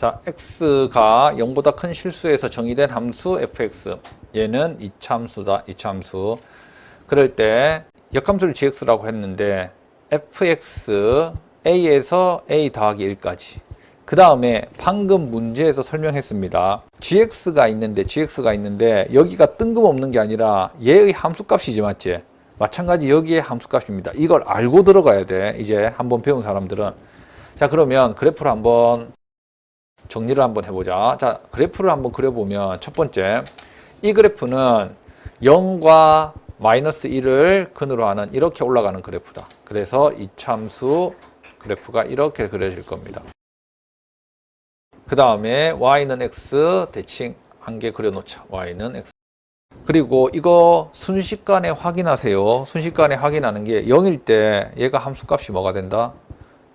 자, x가 0보다 큰 실수에서 정의된 함수 fx. 얘는 이차함수다. 이차함수. 그럴 때 역함수를 gx라고 했는데 fx a에서 a 더하기 1까지. 그 다음에 방금 문제에서 설명했습니다. gx가 있는데 gx가 있는데 여기가 뜬금없는 게 아니라 얘의 함수값이지 맞지? 마찬가지 여기에 함수값입니다. 이걸 알고 들어가야 돼. 이제 한번 배운 사람들은. 자 그러면 그래프를 한번 정리를 한번 해보자. 자 그래프를 한번 그려보면 첫 번째 이 그래프는 0과 마이너스 1을 근으로 하는 이렇게 올라가는 그래프다. 그래서 이참수 그래프가 이렇게 그려질 겁니다. 그 다음에 y는 x 대칭 한 개 그려놓자. y는 x. 그리고 이거 순식간에 확인하세요. 순식간에 확인하는 게 0일 때 얘가 함수값이 뭐가 된다?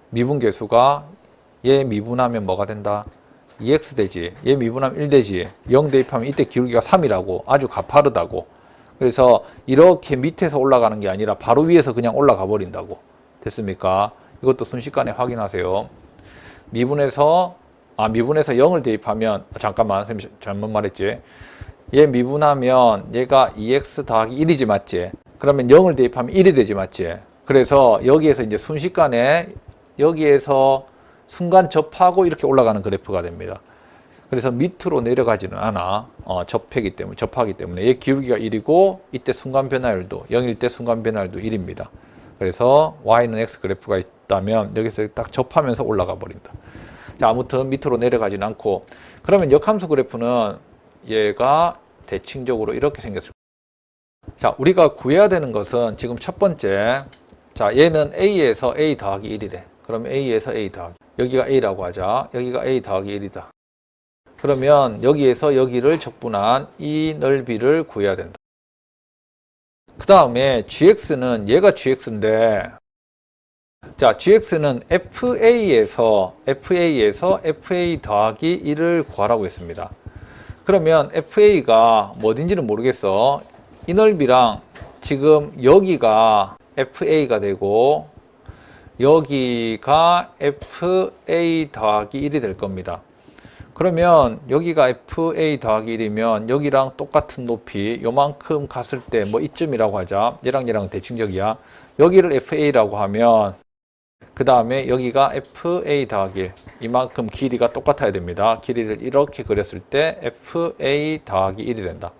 미분계수가 얘 미분하면 뭐가 된다? 2x 되지. 얘 미분하면 1 되지. 0 대입하면 이때 기울기가 3이라고. 아주 가파르다고. 그래서 이렇게 밑에서 올라가는 게 아니라 바로 위에서 그냥 올라가 버린다고. 됐습니까? 이것도 순식간에 확인하세요. 미분에서 아 미분에서 0을 대입하면 아, 잠깐만 선생님 잘못 말했지. 얘 미분하면 얘가 2x 더하기 1이지 맞지? 그러면 0을 대입하면 1이 되지 맞지? 그래서 여기에서 이제 순식간에 여기에서 순간 접하고 이렇게 올라가는 그래프가 됩니다. 그래서 밑으로 내려가지는 않아. 어, 접하기 때문에, 접하기 때문에. 얘 기울기가 1이고, 이때 순간 변화율도, 0일 때 순간 변화율도 1입니다. 그래서 y는 x 그래프가 있다면 여기서 딱 접하면서 올라가 버린다. 자, 아무튼 밑으로 내려가진 않고, 그러면 역함수 그래프는 얘가 대칭적으로 이렇게 생겼을 거예요. 자, 우리가 구해야 되는 것은 지금 첫 번째, 자, 얘는 a에서 a 더하기 1이래. 그럼 a에서 a 더하기. 여기가 a라고 하자. 여기가 a 더하기 1이다. 그러면 여기에서 여기를 적분한 이 넓이를 구해야 된다. 그 다음에 gx는 얘가 gx인데 자 gx는 fa에서 fa에서 fa 더하기 1을 구하라고 했습니다. 그러면 fa가 뭐든지는 모르겠어. 이 넓이랑 지금 여기가 fa가 되고 여기가 fa 더하기 1이 될 겁니다. 그러면 여기가 fa 더하기 1이면 여기랑 똑같은 높이 요만큼 갔을 때 뭐 이쯤이라고 하자. 얘랑 얘랑 대칭적이야. 여기를 fa라고 하면 그 다음에 여기가 fa 더하기 1 이만큼 길이가 똑같아야 됩니다. 길이를 이렇게 그렸을 때 fa 더하기 1이 된다.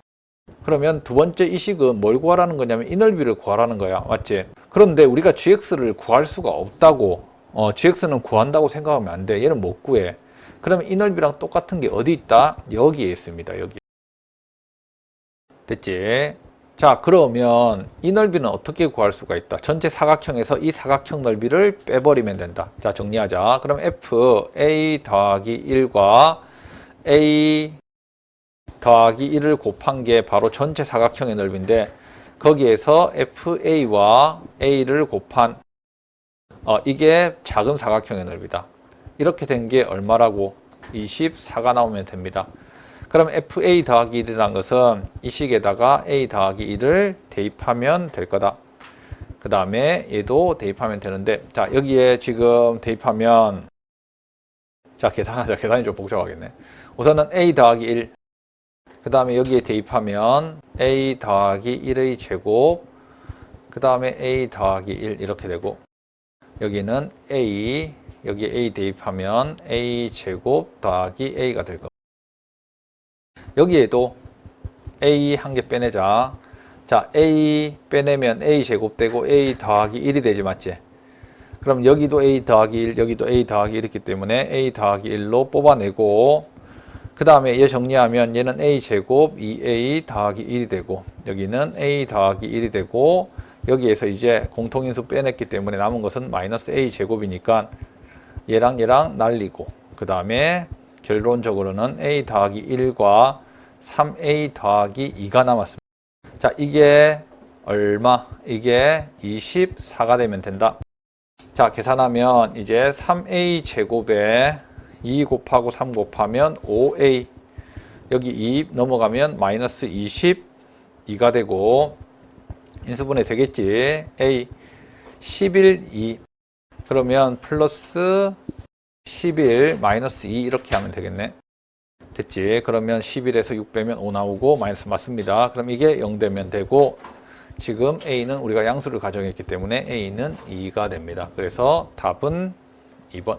그러면 두 번째 이 식은 뭘 구하라는 거냐면 이 넓이를 구하라는 거야. 맞지? 그런데 우리가 gx를 구할 수가 없다고 어, gx는 구한다고 생각하면 안 돼. 얘는 못 구해. 그러면 이 넓이랑 똑같은 게 어디 있다? 여기에 있습니다. 여기. 됐지? 자, 그러면 이 넓이는 어떻게 구할 수가 있다? 전체 사각형에서 이 사각형 넓이를 빼버리면 된다. 자, 정리하자. 그럼 f a 더하기 1과 a 더하기 1을 곱한 게 바로 전체 사각형의 넓이인데 거기에서 fa와 a를 곱한 어, 이게 작은 사각형의 넓이다. 이렇게 된 게 얼마라고? 24가 나오면 됩니다. 그럼 fa 더하기 1이라는 것은 이 식에다가 a 더하기 1을 대입하면 될 거다. 그 다음에 얘도 대입하면 되는데 자 여기에 지금 대입하면 자 계산하자 계산이 좀 복잡하겠네. 우선은 a 더하기 1. 그 다음에 여기에 대입하면 a 더하기 1의 제곱. 그 다음에 a 더하기 1 이렇게 되고 여기는 a 여기에 a 대입하면 a 제곱 더하기 a가 될 겁니다. 여기에도 a 한 개 빼내자. 자, a 빼내면 a 제곱 되고 a 더하기 1이 되지 맞지? 그럼 여기도 a 더하기 1, 여기도 a 더하기 1이기 때문에 a 더하기 1로 뽑아내고 그 다음에 얘 정리하면 얘는 a 제곱 2a 더하기 1이 되고 여기는 a 더하기 1이 되고 여기에서 이제 공통인수 빼냈기 때문에 남은 것은 마이너스 a 제곱이니까 얘랑 얘랑 날리고 그 다음에 결론적으로는 a 더하기 1과 3a 더하기 2가 남았습니다. 자 이게 얼마? 이게 24가 되면 된다. 자 계산하면 이제 3a 제곱에 2 곱하고 3 곱하면 5a 여기 2 넘어가면 마이너스 22가 되고 인수분해 되겠지 a 11 2 그러면 플러스 11 마이너스 2 이렇게 하면 되겠네. 됐지? 그러면 11에서 6 빼면 5 나오고 마이너스 맞습니다. 그럼 이게 0 되면 되고 지금 A는 우리가 양수를 가정했기 때문에 A는 2가 됩니다. 그래서 답은 2번.